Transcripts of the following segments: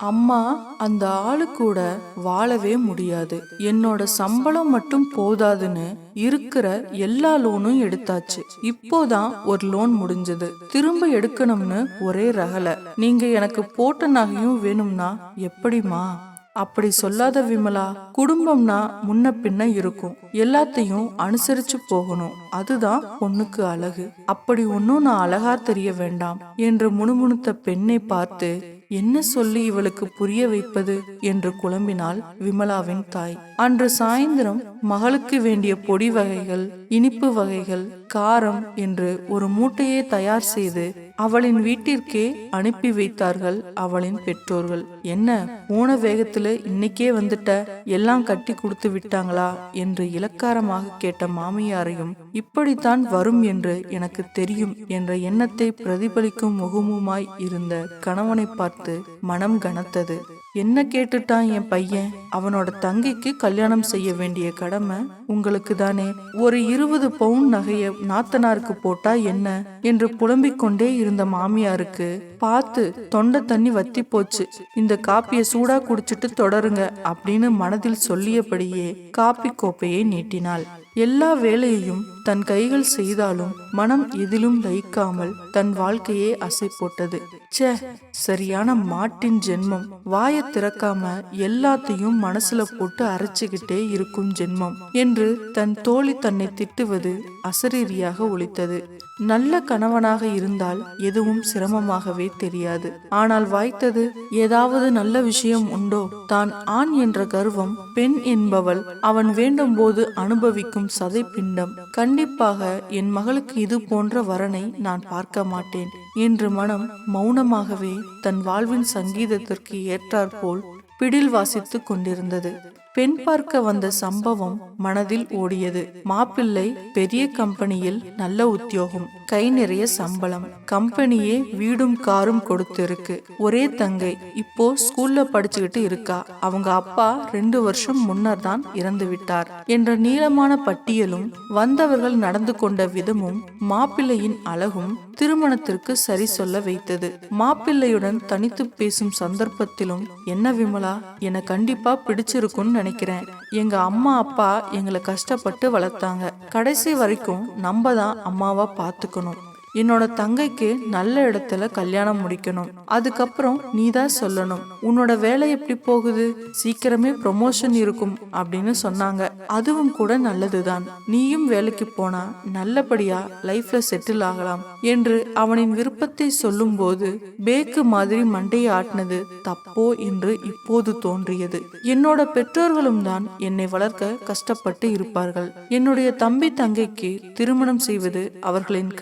அம்மா அந்த ஆளு கூட வாழவே முடியாது. என்னோட சம்பளம் மட்டும் போதாதுன்னு இருக்கிற எல்லா லோனும் எடுத்தாச்சு. இப்போதான் ஒரு லோன் முடிஞ்சது. திரும்ப எடுக்கணும்னு ஒரே ரகல. நீங்க எனக்கு போட்ட நகையும் வேணும்னா எப்படிமா அப்படி சொல்லாத விமலா குடும்பம்னா முன்ன பின்ன இருக்கும். எல்லாத்தையும் அனுசரிச்சு போகணும். அதுதான் பொண்ணுக்கு அழகு. அப்படி ஒன்னும் நான் அழகா தெரிய வேண்டாம் என்று முணுமுணுத்த பெண்ணை பார்த்து என்ன சொல்லி இவளுக்கு புரிய வைப்பது என்று குழம்பினாள் விமலாவின் தாய். அன்று சாயந்தரம் மகளுக்கு வேண்டிய பொடி வகைகள் இனிப்பு வகைகள் காரம் என்று ஒரு மூட்டையை தயார் செய்து அவளின் வீட்டிற்கே அனுப்பி வைத்தார்கள் அவளின் பெற்றோர்கள். என்ன போன வேகத்துல இன்னைக்கே வந்துட்ட? எல்லாம் கட்டி கொடுத்து விட்டாங்களா? என்று இலக்காரமாக கேட்ட மாமியாரையும் இப்படித்தான் வரும் என்று எனக்கு தெரியும் என்ற எண்ணத்தை பிரதிபலிக்கும் முகமுமாய் இருந்த கணவனை பார்த்து மனம் கனத்தது. என்ன கேட்டுட்டான் என் பையன்? அவனோட தங்கைக்கு கல்யாணம் செய்ய வேண்டிய கடமை உங்களுக்கு தானே ஒரு இருபது பவுன் நகைய நாத்தனாருக்கு போட்டா என்ன? என்று புலம்பிக் கொண்டே இருந்த மாமியாருக்கு பார்த்து தொண்டை தண்ணி வத்தி போச்சு. இந்த காப்பிய சூடா குடிச்சிட்டு தொடருங்க அப்படின்னு மனதில் சொல்லியபடியே காப்பி கோப்பையை நீட்டினாள். எல்லா வேலையையும் தன் கைகள் செய்தாலும் மனம் எதிலும் லயிக்காமல் தன் வாழ்க்கையே அசை போட்டது சே சரியான மாட்டின் ஜென்மம். வாயை திறக்காம எல்லாத்தையும் மனசுல போட்டு அரைச்சுக்கிட்டே இருக்கும் ஜென்மம் என்று தன் தோழி தன்னை திட்டுவது அசரீரியாக ஒழித்தது நல்ல கணவனாக இருந்தால் எதுவும் சிரமமாகவே தெரியாது. ஆனால் வாய்த்தது ஏதாவது நல்ல விஷயம் உண்டோ? தான் ஆண் என்ற கர்வம் பெண் என்பவள் அவன் வேண்டும் போது அனுபவிக்கும் சதை பிண்டம் கண்டிப்பாக என் மகளுக்கு இது போன்ற வரனை நான் பார்க்க மாட்டேன். என்று மனம் மௌனமாகவே தன் வாழ்வின் சங்கீதத்திற்கு ஏற்றாற்போல் பிடில் வாசித்துக் கொண்டிருந்தது. பெண் பார்க்க வந்த சம்பவம் மனதில் ஓடியது. மாப்பிள்ளை பெரிய கம்பெனியில் நல்ல உத்தியோகம். கை நிறைய சம்பளம். கம்பெனியே வீடும் காரும் கொடுத்திருக்கு. ஒரே தங்கை. இப்போ ஸ்கூல்ல படிச்சுக்கிட்டு இருக்கா. அவங்க அப்பா ரெண்டு வருஷம் முன்னர் தான் இறந்து விட்டார் என்ற நீளமான பட்டியலும் வந்தவர்கள் நடந்து கொண்ட விதமும் மாப்பிள்ளையின் அழகும் திருமணத்திற்கு சரி சொல்ல வைத்தது. மாப்பிள்ளையுடன் தனித்து பேசும் சந்தர்ப்பத்திலும் என்ன விமலா என கண்டிப்பா பிடிச்சிருக்கும்னு நினைக்கிறேன். எங்க அம்மா அப்பா எங்களை கஷ்டப்பட்டு வளர்த்தாங்க. கடைசி வரைக்கும் நம்ம தான் அம்மாவா பாத்துக்கணும். என்னோட தங்கைக்கு நல்ல இடத்துல கல்யாணம் முடிக்கணும். அதுக்கப்புறம் நீ தான் சொல்லணும். உன்னோட வேலை எப்படி போகுது? சீக்கிரமே ப்ரொமோஷன் இருக்கும் அப்படின்னு சொன்னாங்க. அதுவும் கூட நல்லதுதான். நீயும் வேலைக்கு போனா நல்லபடியா லைஃப்ல செட்டில் ஆகலாம் என்று அவனின் விருப்பத்தை சொல்லும்போது பேக்கு மாதிரி மண்டையை ஆட்டினது தப்போ என்று இப்போது தோன்றியது. என்னோட பெற்றோர்களும் தான் என்னை வளர்க்க கஷ்டப்பட்டு இருப்பார்கள். என்னுடைய தம்பி தங்கைக்கு திருமணம் செய்வது அவர்களின்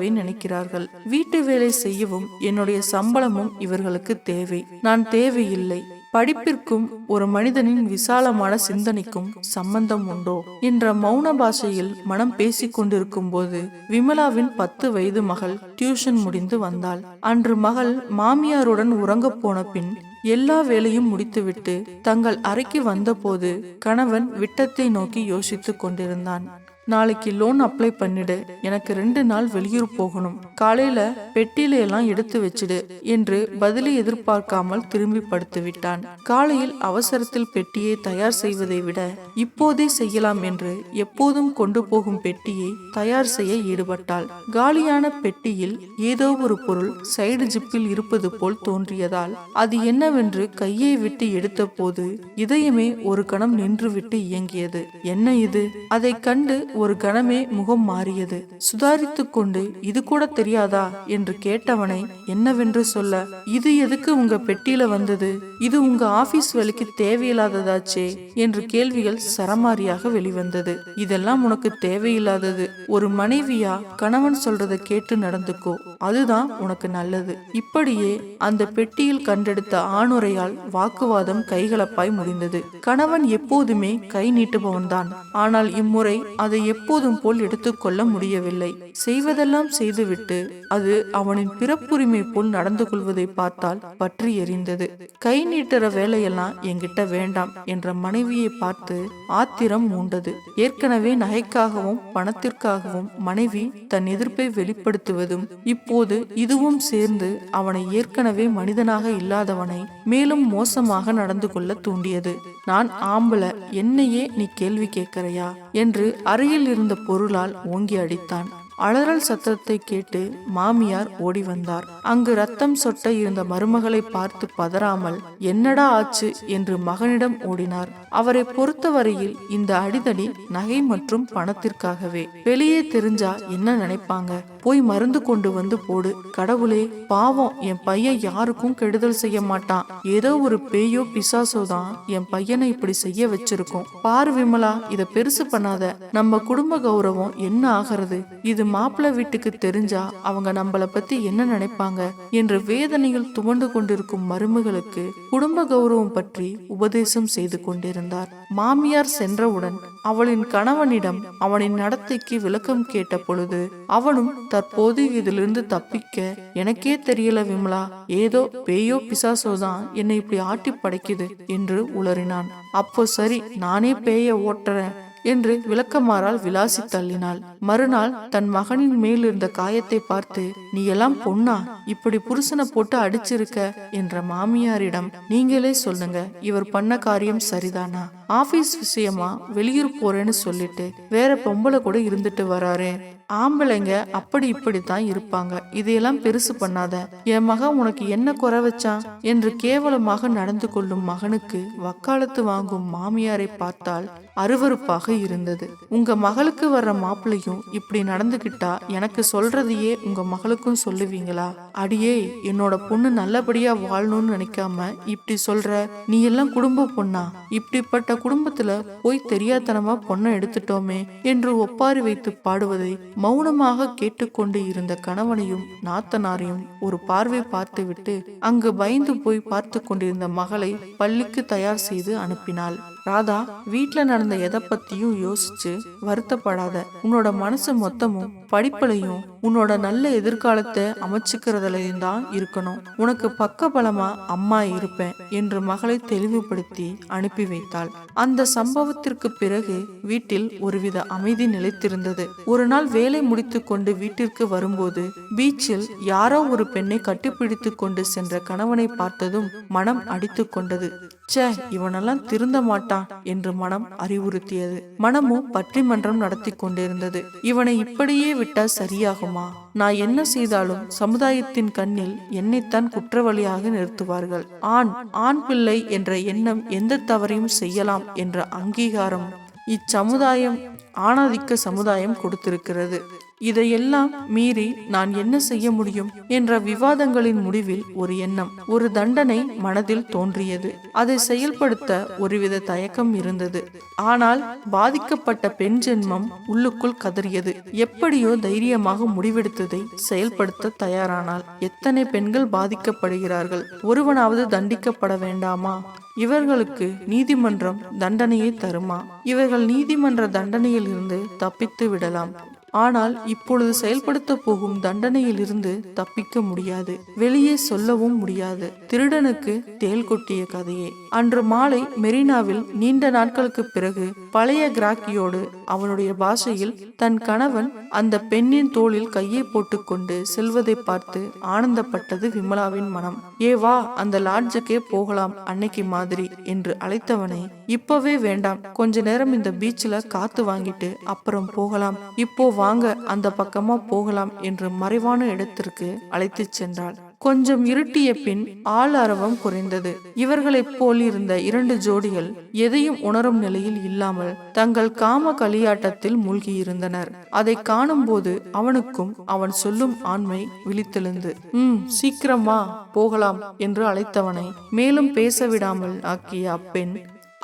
கடமையாகவே நினைக்கிறார்கள். வீட்டு வேலை செய்யவும் என்னுடைய சம்பளமும் இவர்களுக்கு தேவை. நான் தேவையில்லை. படிப்பிற்கும் ஒரு மனிதனின் விசாலமான சிந்தனைக்கும் சம்பந்தம் உண்டோ? என்ற மௌன பாஷையில் மனம் பேசிக் கொண்டிருக்கும் போது விமலாவின் பத்து வயது மகள் டியூஷன் முடிந்து வந்தாள். அன்று மகள் மாமியாருடன் உறங்கப் போன பின் எல்லா வேலையும் முடித்துவிட்டு தங்கள் அறைக்கு வந்தபோது கணவன் விட்டத்தை நோக்கி யோசித்துக் கொண்டிருந்தான். நாளைக்கு லோன் அப்ளை பண்ணிடு. எனக்கு ரெண்டு நாள் வெளியூர் போகணும். காலையில பெட்டியில எல்லாம் எடுத்து வச்சிடு என்று பதிலை எதிர்பார்க்காமல் திரும்பி படுத்து விட்டான். காலையில் அவசரத்தில் பெட்டியை தயார் செய்வதை விட இப்போதே செய்யலாம் என்று எப்போதும் கொண்டு போகும் பெட்டியை தயார் செய்ய ஈடுபட்டாள். காலியான பெட்டியில் ஏதோ ஒரு பொருள் சைடு ஜிப்பில் இருப்பது போல் தோன்றியதால் அது என்னவென்று கையை விட்டு எடுத்தபோது இதயமே ஒரு கணம் நின்றுவிட்டு இயங்கியது. என்ன இது? அதை கண்டு ஒரு கணமே முகம் மாறியது. சுதாரித்து கொண்டு இது கூட தெரியாதா? என்று கேட்டவனை என்னவென்று சொல்ல? இது எதுக்கு உங்க பெட்டியில வந்தது? இது உங்க ஆபீஸ் வேலைக்கு தேவையில்லாததாச்சே? என்று கேள்விகள் சரமாரியாக வெளிவந்தது. இதெல்லாம் உனக்கு தேவையில்லாதது. ஒரு மனைவியா? கணவன் சொல்றத கேட்டு நடந்துக்கோ. அதுதான் உனக்கு நல்லது. இப்படியே அந்த பெட்டியில் கண்டெடுத்த ஆணுரையால் வாக்குவாதம் கைகலப்பாய் முடிந்தது. கணவன் எப்போதுமே கை நீட்டுபவன்தான். ஆனால் இம்முறை அதை எப்போதும் போல் எடுத்துக்கொள்ள முடியவில்லை. செய்வதெல்லாம் செய்துவிட்டு அது அவனின் பிறப்புரிமை போல் நடந்து கொள்வதை பார்த்தால் பற்றி எரிந்தது. கை நீட்டுற வேலையெல்லாம் என்கிட்ட வேண்டாம் என்ற மனைவியை பார்த்து ஆத்திரம் மூண்டது. ஏற்கனவே நகைக்காகவும் பணத்திற்காகவும் மனைவி தன் எதிர்ப்பை வெளிப்படுத்துவதும் இப்போது இதுவும் சேர்ந்து அவனை ஏற்கனவே மனிதனாக இல்லாதவனை மேலும் மோசமாக நடந்து கொள்ள தூண்டியது. நான் ஆம்பள என்னையே நீ கேள்வி கேட்கிறையா? என்று அருகில் இருந்த பொருளால் ஓங்கி அடித்தான். அலறல் சத்தத்தை கேட்டு மாமியார் ஓடி வந்தார். அங்கு ரத்தம் சொட்ட இருந்த மருமகளை பார்த்து பதறாமல் என்னடா ஆச்சு? என்று மகனிடம் ஓடினார். அவரை பொறுத்தவரையில் இந்த அடிதடி நகை மற்றும் பணத்திற்காகவே. வெளியே தெரிஞ்சா என்ன நினைப்பாங்க? போய் மருந்து கொண்டு வந்து போடு. கடவுளே பாவம் என் பையன் யாருக்கும் கெடுதல் செய்ய மாட்டான். ஏதோ ஒரு பேயோ பிசாசோ தான் என் பையனை இப்படி செய்ய வச்சிருக்கோம். பாரு விமலா இத பெருசு பண்ணாத. நம்ம குடும்ப கௌரவம் என்ன ஆகிறது? இது மாப்பிள்ளை வீட்டுக்கு தெரிஞ்சா அவங்க நம்மள பத்தி என்ன நினைப்பாங்க? என்று வேதனையில் துவண்டு கொண்டிருக்கும் மருமகளுக்கு குடும்ப கௌரவம் பற்றி உபதேசம் செய்து கொண்டிருந்தார். மாமியார் சென்றவுடன் அவளின் கணவனிடம் அவனின் நடத்தைக்கு விளக்கம் கேட்ட பொழுது அவனும் தற்போது இதிலிருந்து தப்பிக்க எனக்கே தெரியல விமலா. ஏதோ பேயோ பிசாசோ தான் என்னை இப்படி ஆட்டி படைக்குது என்று உளறினான். அப்போ சரி நானே பேய ஓட்டுறேன் என்று விளக்கமாறால் விலாசி தள்ளினாள். மறுநாள் தன் மகனின் மேல் இருந்த காயத்தை பார்த்து நீ எல்லாம் பொண்ணா? இப்படி புருஷனை போட்டு அடிச்சிருக்க? என்ற மாமியாரிடம் நீங்களே சொல்லுங்க இவர் பண்ண காரியம் சரிதானா? ஆபீஸ் விஷயமா வெளியூர் போறேன்னு சொல்லிட்டு வேற பொம்பளை கூட இருந்துட்டு வராரே. ஆம்பளைங்க அப்படி இப்படித்தான் இருப்பாங்க. இதையெல்லாம் பெருசு பண்ணாத. என் மகன் உனக்கு என்ன குறை வச்சான் என்று கேவலமாக நடந்து கொள்ளும் மகனுக்கு வக்காலத்து வாங்கும் மாமியாரை பார்த்தால் அருவருப்பாக இருந்தது. உங்க மகளுக்கு வர்ற மாப்பிள்ளையும் இப்படி நடந்துகிட்டா எனக்கு சொல்றதையே உங்க மகளுக்கும் சொல்லுவீங்களா? அடியே என்னோட பொண்ணு நல்லபடியா வாழணும்னு நினைக்காம இப்படி சொல்ற? நீ எல்லாம் குடும்ப பொண்ணா? இப்படிப்பட்ட குடும்பத்துல போய் தெரியாதனமா பொண்ணை எடுத்துட்டோமே என்று ஒப்பாரி வைத்து பாடுவதை மௌனமாக கேட்டுக்கொண்டு இருந்த கணவனையும் நாத்தனாரையும் ஒரு பார்வை பார்த்துவிட்டு அங்கு பயந்து போய் பார்த்து கொண்டிருந்த மகளை பள்ளிக்கு தயார் செய்து அனுப்பினாள். ராதா வீட்டுல நடந்த எதை பத்தியும் யோசிச்சு வருத்தப்படாத. உன்னோட மனசு மொத்தமும் படிப்புலையும் உன்னோட நல்ல எதிர்காலத்தை அமைச்சுக்கிறதுலையும் தான் இருக்கணும். உனக்கு பக்க பலமா அம்மா இருப்பேன் என்று மகளை தெளிவுபடுத்தி அனுப்பி வைத்தாள். அந்த சம்பவத்திற்கு பிறகு வீட்டில் ஒருவித அமைதி நிலைத்திருந்தது. ஒரு நாள் வேலை முடித்து கொண்டு வீட்டிற்கு வரும்போது பீச்சில் யாரோ ஒரு பெண்ணை கட்டிப்பிடித்து கொண்டு சென்ற கணவனை பார்த்ததும் மனம் அடித்து கொண்டது. ச்சே இவனெல்லாம் திருந்த மாட்டான். என்று மனம் அறிவுறுத்தியது. மனமும் பட்டிமன்றம் நடத்தி கொண்டிருந்தது. இவனை இப்படியே விட்டால் சரியாகுமா? நான் என்ன செய்தாலும் சமுதாயத்தின் கண்ணில் என்னைத்தான் குற்றவாளியாக நிறுத்துவார்கள். ஆண் ஆண் பிள்ளை என்ற எண்ணம் எந்த தவறையும் செய்யலாம் என்ற அங்கீகாரம் இச்சமுதாயம் ஆணாதிக்க சமுதாயம் கொடுத்திருக்கிறது. இதையெல்லாம் மீறி நான் என்ன செய்ய முடியும் என்ற விவாதங்களின் முடிவில் ஒரு எண்ணம் ஒரு தண்டனை மனதில் தோன்றியது. அதை செயல்படுத்த ஒருவித தயக்கம் இருந்தது. ஆனால் பாதிக்கப்பட்ட பெண் ஜென்மம் உள்ளுக்குள் கதறியது. எப்படியோ தைரியமாக முடிவெடுத்ததை செயல்படுத்த தயாரானால் எத்தனை பெண்கள் பாதிக்கப்படுகிறார்கள்? ஒருவனாவது தண்டிக்கப்பட வேண்டாமா? இவர்களுக்கு நீதிமன்றம் தண்டனையை தருமா? இவர்கள் நீதிமன்ற தண்டனையில் இருந்து தப்பித்து விடலாம். ஆனால் இப்பொழுது செயல்படுத்த போகும் தண்டனையில் இருந்து தப்பிக்க முடியாது. வெளியே சொல்லவும் முடியாது. திருடனுக்கு தேல் கொட்டிய கதையே. அன்று மாலை மெரினாவில் நீண்ட நாட்களுக்கு பிறகு பழைய கிராக்கியோடு அவனுடைய பாஷையில் தன் கணவன் அந்த பெண்ணின் தோளில் கையை போட்டுக்கொண்டு செல்வதை பார்த்து ஆனந்தப்பட்டது விமலாவின் மனம். ஏ வா அந்த லாட்ஜுக்கே போகலாம் அன்னைக்கு மாதிரி என்று அழைத்தவனை இப்பவே வேண்டாம். கொஞ்ச நேரம் இந்த பீச்சில் காத்து வாங்கிட்டு அப்புறம் போகலாம். இப்போ வாங்க அந்த பக்கமா போகலாம் என்று மறைவான இடத்திற்கு அழைத்துச் சென்றாள். கொஞ்சம் இருட்டிய பின் ஆள் அரவம் குறைந்தது. இவர்களைப் போல் இருந்த இரண்டு ஜோடிகள் எதையும் உணரும் நிலையில் இல்லாமல் தங்கள் காம களியாட்டத்தில் மூழ்கியிருந்தனர். அதை காணும்போது அவனுக்கும் அவன் சொல்லும் ஆண்மை விழித்தெழுந்து ம் சீக்கிரமா போகலாம் என்று அழைத்தவனை மேலும் பேச விடாமல் ஆக்கிய அப்பெண்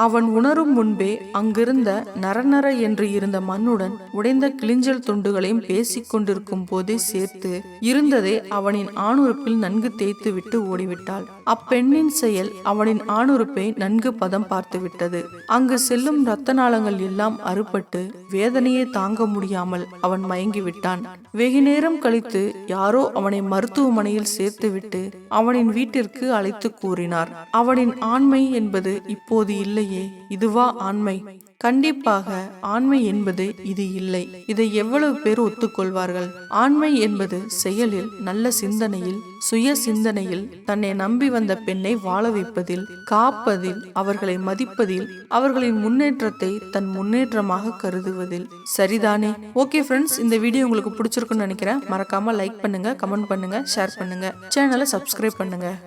அவன் உணரும் முன்பே அங்கிருந்த நரநர என்று இருந்த மண்ணுடன் உடைந்த கிளிஞ்சல் துண்டுகளையும் பேசிக் கொண்டிருக்கும் போதே சேர்த்து இருந்ததை அவனின் ஆணுறுப்பில் நன்கு தேய்த்து விட்டு ஓடிவிட்டாள். அப்பெண்ணின் செயல் அவனின் ஆணுறுப்பை நன்கு பதம் பார்த்துவிட்டது அங்கு செல்லும் இரத்த நாளங்கள் எல்லாம் அறுபட்டு வேதனையை தாங்க முடியாமல் அவன் மயங்கி விட்டான் வெகு நேரம் கழித்து யாரோ அவனை மருத்துவமனையில் சேர்த்துவிட்டு அவனின் வீட்டிற்கு அழைத்து கூறினார். அவனின் ஆண்மை என்பது இப்போது இல்லை இல்லையே இதுவா ஆண்மை. கண்டிப்பாக ஆண்மை என்பது இது இல்லை. இதை எவ்வளவு பேர் ஒத்துக்கொள்வார்கள்? ஆண்மை என்பது செயலில் நல்ல சிந்தனையில் சுய சிந்தனையில் தன்னை நம்பி வந்த பெண்ணை வாழ வைப்பதில் காப்பதில் அவர்களை மதிப்பதில் அவர்களின் முன்னேற்றத்தை தன் முன்னேற்றமாக கருதுவதில். சரிதானே? ஓகே ஃப்ரெண்ட்ஸ் இந்த வீடியோ உங்களுக்கு பிடிச்சிருக்குன்னு நினைக்கிறேன். மறக்காம லைக் பண்ணுங்க கமெண்ட் பண்ணுங்க ஷேர் பண்ணுங்க. சேனலை சப்ஸ்கிரைப் பண்ணுங்க.